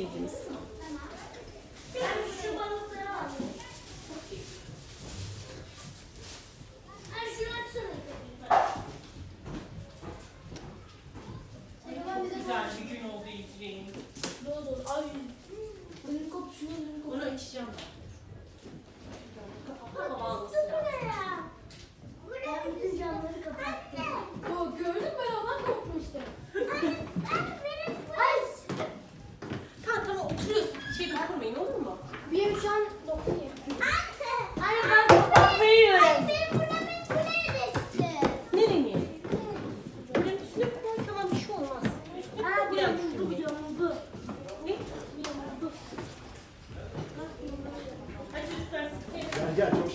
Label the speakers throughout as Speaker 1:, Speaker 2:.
Speaker 1: yiyeceğiz.
Speaker 2: Ben şu balıkları alayım. Ay şunu açsana. Acaba bize
Speaker 1: Güzel bir gün oldu İlkleyin.
Speaker 2: Dolu dolu. Ay.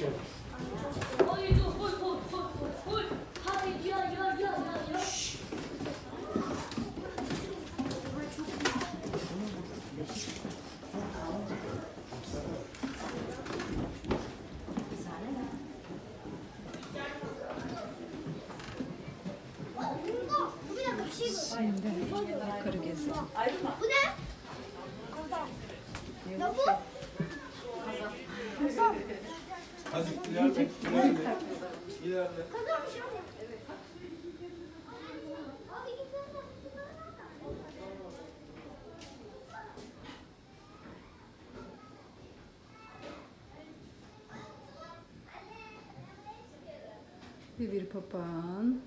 Speaker 2: Ya.
Speaker 3: Şimdi yukarı gezelim.
Speaker 2: Bu ne? Ne bu?
Speaker 4: Hadi ileride. İleride. İleride.
Speaker 3: Ve bir papağan.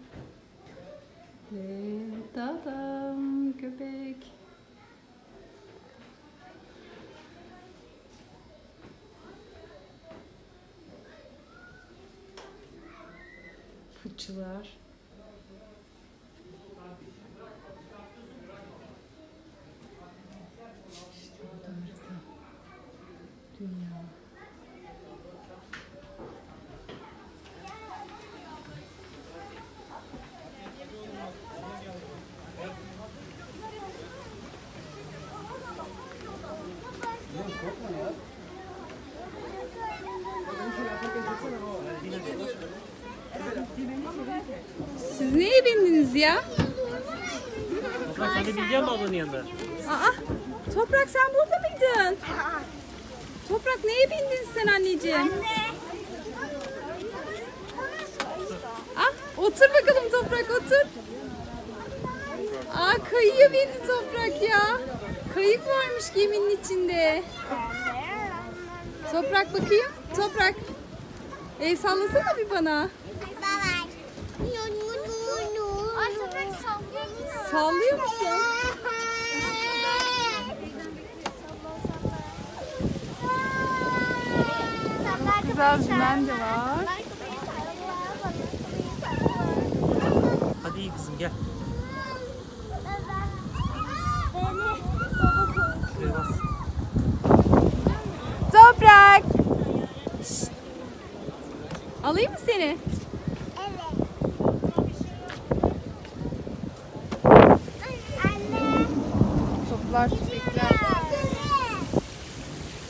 Speaker 3: Fıçılar. İşte neye bindiniz ya?
Speaker 5: Toprak sen de binecek misin ablanın yanında?
Speaker 3: Aa, Toprak sen burada mıydın? Toprak neye bindin sen anneciğim? Ah, otur bakalım Toprak otur. Aa, kayıya bindi Toprak ya. Kayık varmış geminin içinde. Toprak bakayım. Toprak. El sallasana bir bana.
Speaker 2: Ay toprak sallıyor.
Speaker 3: Musun? Güzel dümen de var.
Speaker 5: Hadi iyi kızım gel.
Speaker 3: Toprak. Şşt. Alayım mı seni? Tüfekler.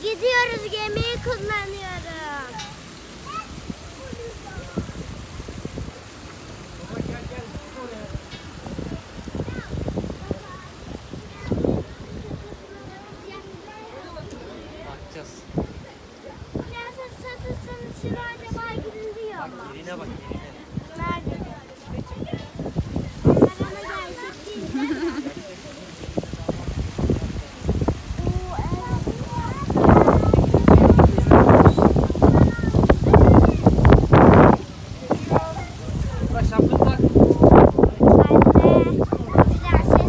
Speaker 2: Gidiyoruz gemiyi kullanıyorum.
Speaker 5: Bakacağız.
Speaker 2: Prenses Satıs'ın içine acaba giriliyor mu?
Speaker 5: Yerine bak